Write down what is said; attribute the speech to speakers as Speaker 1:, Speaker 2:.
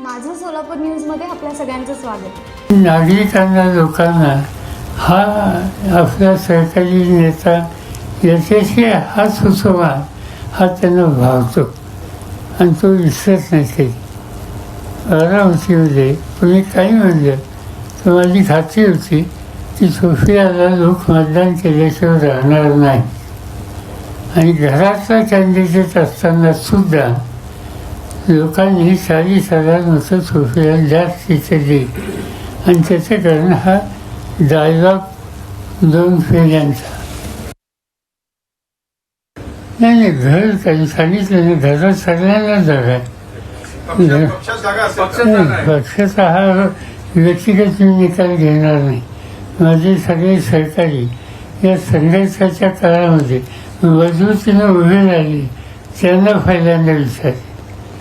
Speaker 1: सोलापूर न्यूजमध्ये आपल्या सगळ्यांचं स्वागत.
Speaker 2: नागरिकांना लोकांना हा आपला सरकारी नेता याच्याशी हा सुचवा हा त्यांना भावतो. आणि तो विसरत नाही कधी बारामतीमध्ये कोणी काही म्हणलं तर माझी खात्री होती की सोफियाला लोक मतदान केल्याशिवाय राहणार नाही. आणि घरातला कॅन्डिडेट असताना सुद्धा लोकांनी चाळीस हजार मतं सोफियाला जास्तीचे दिली आणि त्याचं कारण हा डायलॉग दोन फेऱ्यांचा. नाही नाही घर काही सांगितलं नाही. घरात सगळ्यांना जागा आहे. पक्षाचा हा व्यक्तिगत निकाल घेणार नाही. माझे सगळे सहकारी या संघर्षाच्या काळामध्ये मजबूतीनं उभे राहिले. त्यांना पहिल्यांदा विचार